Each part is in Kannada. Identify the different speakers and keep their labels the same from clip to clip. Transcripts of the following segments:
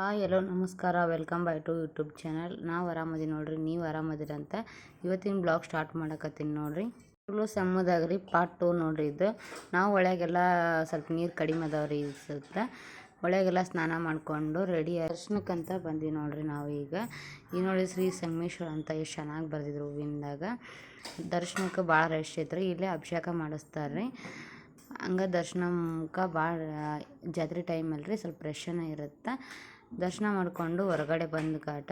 Speaker 1: ಹಾಯ್ ಎಲ್ಲೋ ನಮಸ್ಕಾರ. Welcome by to YouTube channel. ನಾವು ಆರಾಮದಿ ನೋಡ್ರಿ, ನೀವು ಆರಾಮದಿರ ಅಂತ ಇವತ್ತಿನ ಬ್ಲಾಗ್ ಸ್ಟಾರ್ಟ್ ಮಾಡಕತ್ತೀನಿ ನೋಡ್ರಿ. ಫುಲ್ಲು ಸಮ್ಮದಾಗ್ರಿ ರೀ ಪಾರ್ಟ್ ಟೂ ನೋಡ್ರಿ ಇದು. ನಾವು ಒಳಗೆಲ್ಲ ಸ್ವಲ್ಪ ನೀರು ಕಡಿಮೆ ಅದಾವ್ರಿ ಸುತ್ತ ಒಳಗೆಲ್ಲ ಸ್ನಾನ ಮಾಡಿಕೊಂಡು ರೆಡಿ ದರ್ಶನಕ್ಕಂತ ಬಂದ್ವಿ ನೋಡ್ರಿ ನಾವು ಈಗ. ಈ ನೋಡಿ ಶ್ರೀ ಸಂಗಮೇಶ್ವರ ಅಂತ ಎಷ್ಟು ಚೆನ್ನಾಗಿ ಬರ್ದಿದ್ರು ಹೂವಿಂದಾಗ ದರ್ಶನಕ್ಕೆ ಭಾಳ ರಶ್ ಐತ್ರಿ, ಇಲ್ಲೇ ಅಭಿಷೇಕ ಮಾಡಿಸ್ತಾರೆ ಹಂಗೆ ದರ್ಶನಕ್ಕೆ ಭಾಳ ಜಾತ್ರೆ ಟೈಮಲ್ಲಿ ರೀ ಸ್ವಲ್ಪ ರಶ್ಶನ ಇರುತ್ತೆ. ದರ್ಶನ ಮಾಡಿಕೊಂಡು ಹೊರಗಡೆ ಬಂದ ಕಾಟ.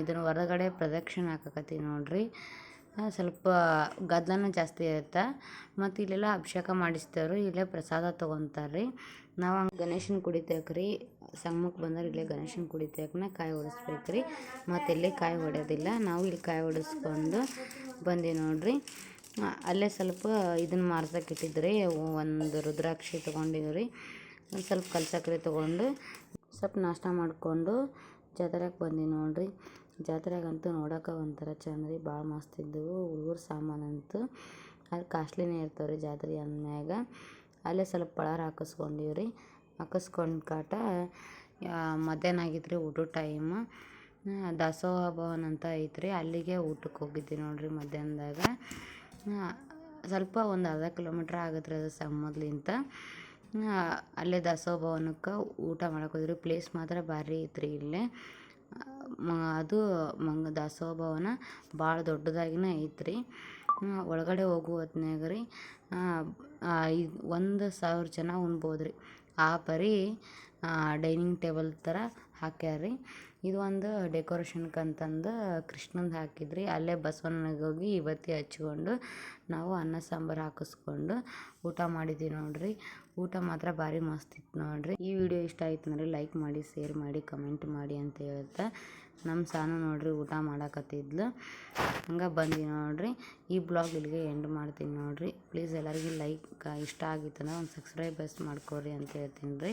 Speaker 1: ಇದನ್ನು ಹೊರಗಡೆ ಪ್ರದಕ್ಷಿಣೆ ಹಾಕಕತ್ತೀವಿ ನೋಡಿರಿ. ಸ್ವಲ್ಪ ಗದ್ದಲನೂ ಜಾಸ್ತಿ ಇರುತ್ತೆ. ಮತ್ತು ಇಲ್ಲೆಲ್ಲ ಅಭಿಷೇಕ ಮಾಡಿಸ್ತೇವ್ರಿ, ಇಲ್ಲೇ ಪ್ರಸಾದ ತೊಗೊತಾರೆ ನಾವು ಹಂಗೆ ಗಣೇಶನ ಕುಡಿತೇಕ್ರಿ ಸಂಗಮಕ್ಕೆ ಬಂದ್ರೆ ಇಲ್ಲೇ ಗಣೇಶನ ಕುಡಿತೇಕ್ನ ಕಾಯಿ ಹೊಡಿಸ್ಬೇಕು ರೀ. ಮತ್ತು ಎಲ್ಲಿ ಕಾಯಿ ಹೊಡೆಯೋದಿಲ್ಲ ನಾವು ಇಲ್ಲಿ ಕಾಯಿ ಹೊಡಿಸ್ಕೊಂಡು ಬಂದೀವಿ ನೋಡಿರಿ. ಅಲ್ಲೇ ಸ್ವಲ್ಪ ಇದನ್ನು ಮಾರ್ಸಕ್ಕಿಟ್ಟಿದ್ರಿ ಒಂದು ರುದ್ರಾಕ್ಷಿ ತೊಗೊಂಡಿದ್ರಿ ಸ್ವಲ್ಪ ಕಲ್ಸಕ್ರೆ ತೊಗೊಂಡು. ಸ್ವಲ್ಪ ನಾಷ್ಟ ಮಾಡಿಕೊಂಡು ಜಾತ್ರೆಗೆ ಬಂದೀವಿ ನೋಡ್ರಿ. ಜಾತ್ರೆಗಂತೂ ನೋಡೋಕೆ ಒಂಥರ ಚಂದ ರೀ ಭಾಳ ಮಸ್ತ್ ಇದ್ದವು. ಹುಡುಗರ ಸಾಮಾನಂತೂ ಅಲ್ಲಿ ಕಾಸ್ಟ್ಲಿನೇ ಇರ್ತಾವೆ ರೀ ಜಾತ್ರೆ ಅಂದಮ್ಯಾಗ. ಅಲ್ಲೇ ಸ್ವಲ್ಪ ಪಳಾರ ಹಾಕಿಸ್ಕೊಂಡೀವಿ ರೀ ಹಾಕಿಸ್ಕೊಂಡ್ ಕಾಟ ಮಧ್ಯಾಹ್ನ ಆಗಿತ್ತು ರೀ ಊಟದ ಟೈಮ್ ದಾಸೋಹ ಭವನ್ ಅಂತ ಐತ್ರಿ. ಅಲ್ಲಿಗೆ ಊಟಕ್ಕೆ ಹೋಗಿದ್ವಿ ನೋಡ್ರಿ ಮಧ್ಯಾಹ್ನದಾಗ. ಸ್ವಲ್ಪ ಒಂದು ಅರ್ಧ ಕಿಲೋಮೀಟ್ರ್ ಆಗತ್ತೆ ರೀ ಅದು ಸಮ್ಮದ್ಲಿಂತ. ಅಲ್ಲೇ ದಾಸೋಹ ಭವನಕ್ಕೆ ಊಟ ಮಾಡಕ್ಕೆ ಹೋದ್ರಿ ಪ್ಲೇಸ್ ಮಾತ್ರ ಭಾರಿ ಐತ್ರಿ ಇಲ್ಲೇ. ಅದು ಮಂಗ ದಾಸೋಹ ಭವನ ಭಾಳ ದೊಡ್ಡದಾಗಿನ ಐತ್ರಿ. ಒಳಗಡೆ ಹೋಗುವ ಹೊತ್ನ್ಯಾಗ ರೀ ಒಂದು ಸಾವಿರ ಜನ ಉಣ್ಬೋದು ರೀ ಆ ಪರಿ ಡೈನಿಂಗ್ ಟೇಬಲ್ ಥರ ಹಾಕ್ಯಾರಿ ಇದು ಒಂದು ಡೆಕೋರೇಷನ್ಗೆ ಅಂತಂದು ಕೃಷ್ಣಂದು ಹಾಕಿದ್ರಿ. ಅಲ್ಲೇ ಬಸವಣ್ಣಗೆ ಹೋಗಿ ಬತ್ತಿ ಹಚ್ಕೊಂಡು ನಾವು ಅನ್ನ ಸಾಂಬಾರು ಹಾಕಿಸ್ಕೊಂಡು ಊಟ ಮಾಡಿದ್ವಿ ನೋಡ್ರಿ. ಊಟ ಮಾತ್ರ ಭಾರಿ ಮಸ್ತ್ ಇತ್ತು ನೋಡ್ರಿ. ಈ ವಿಡಿಯೋ ಇಷ್ಟ ಆಯ್ತು ಅಂದ್ರೆ ಲೈಕ್ ಮಾಡಿ, ಶೇರ್ ಮಾಡಿ, ಕಮೆಂಟ್ ಮಾಡಿ ಅಂತ ಹೇಳ್ತಾ ನಮ್ಮ ಸಾನು ನೋಡ್ರಿ ಊಟ ಮಾಡಕತ್ತಿದ್ಲು. ಹಂಗೆ ಬಂದ್ವಿ ನೋಡ್ರಿ. ಈ ಬ್ಲಾಗ್ ಇಲ್ಲಿಗೆ ಎಂಡ್ ಮಾಡ್ತೀನಿ ನೋಡ್ರಿ. ಪ್ಲೀಸ್ ಎಲ್ಲರಿಗೂ ಲೈಕ್, ಇಷ್ಟ ಆಗಿತ್ತಂದ್ರೆ ಒಂದು ಸಬ್ಸ್ಕ್ರೈಬರ್ಸ್ ಮಾಡ್ಕೊರಿ ಅಂತ ಹೇಳ್ತೀನಿ ರೀ.